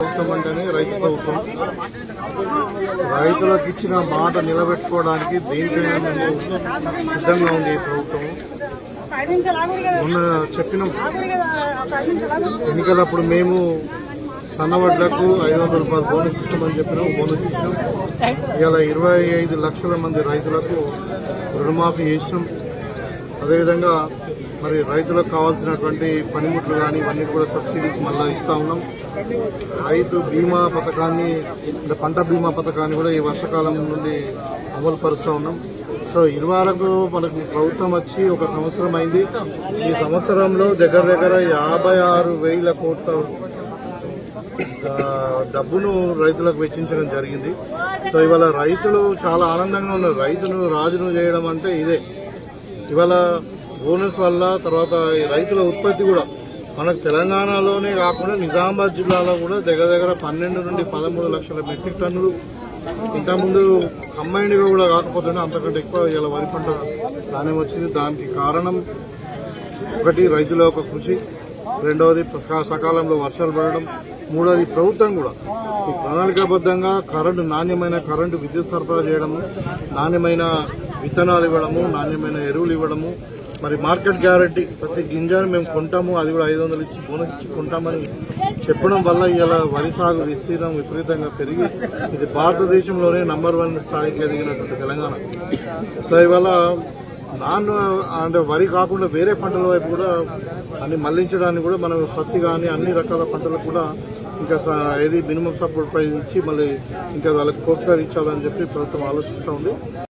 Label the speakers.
Speaker 1: ప్రభుత్వం రైతులకు ఇచ్చిన మాట నిలబెట్టుకోవడానికి దేనికైనా సిద్ధంగా ఉంది ఈ ప్రభుత్వం. మొన్న చెప్పినాం. ఎన్నికలప్పుడు మేము సన్నవడ్లకు ఐదు వందల రూపాయలు బోనస్ ఇస్తామని చెప్పినాం బోనస్ ఇచ్చినాం. ఇవాళ ఇరవై ఐదు లక్షల మంది రైతులకు రుణమాఫీ చేసినాం. అదేవిధంగా మరి రైతులకు కావాల్సినటువంటి పనిముట్లు కానీ ఇవన్నీ కూడా సబ్సిడీస్ మళ్ళీ ఇస్తూ ఉన్నాం. రైతు బీమా పథకాన్ని అంటే పంట బీమా పథకాన్ని కూడా ఈ వర్షాకాలం నుండి అమలు పరుస్తూ ఉన్నాం. సో ఇరువరకు మనకు ప్రభుత్వం వచ్చి ఒక సంవత్సరం అయింది. ఈ సంవత్సరంలో దగ్గర దగ్గర యాభై ఆరు వేల కోట్ల డబ్బును రైతులకు వెచ్చించడం జరిగింది. సో ఇవాళ రైతులు చాలా ఆనందంగా ఉన్నారు. రైతును రాజును చేయడం అంటే ఇదే. ఇవాళ బోనస్ వల్ల తర్వాత రైతుల ఉత్పత్తి కూడా మనకు తెలంగాణలోనే కాకుండా నిజామాబాద్ జిల్లాలో కూడా దగ్గర దగ్గర పన్నెండు నుండి పదమూడు లక్షల మెట్రిక్ టన్నులు ఇంతకుముందు కంబైన్డ్గా కూడా కాకపోతేనే అంతకంటే ఎక్కువ ఇలా వరి పంట నాణ్యం వచ్చింది. దానికి కారణం ఒకటి రైతుల యొక్క కృషి. రెండవది సకాలంలో వర్షాలు పడడం. మూడవది ప్రభుత్వం కూడా ఈ ప్రణాళికాబద్ధంగా కరెంటు నాణ్యమైన కరెంటు విద్యుత్ సరఫరా చేయడము నాణ్యమైన విత్తనాలు ఇవ్వడము నాణ్యమైన ఎరువులు ఇవ్వడము మరి మార్కెట్ గ్యారంటీ ప్రతి గింజను మేము కొంటాము అది కూడా ఐదు వందలు ఇచ్చి బోనస్ ఇచ్చి కొంటామని చెప్పడం వల్ల ఇలా వరి సాగు విస్తీర్ణం విపరీతంగా పెరిగి ఇది భారతదేశంలోనే నంబర్ వన్ స్థాయికి ఎదిగినటువంటి తెలంగాణ. సో ఇవాళ నాన్ అంటే వరి కాకుండా వేరే పంటల వైపు కూడా అన్ని మళ్ళించడానికి కూడా మనం పత్తి కానీ అన్ని రకాల పంటలకు కూడా ఇంకా స- ఏది మినిమం సపోర్ట్ ప్రైస్ ఇచ్చి మళ్ళీ ఇంకా వాళ్ళకి ప్రోత్సహించాలని చెప్పి ప్రభుత్వం ఆలోచిస్తూ ఉంది.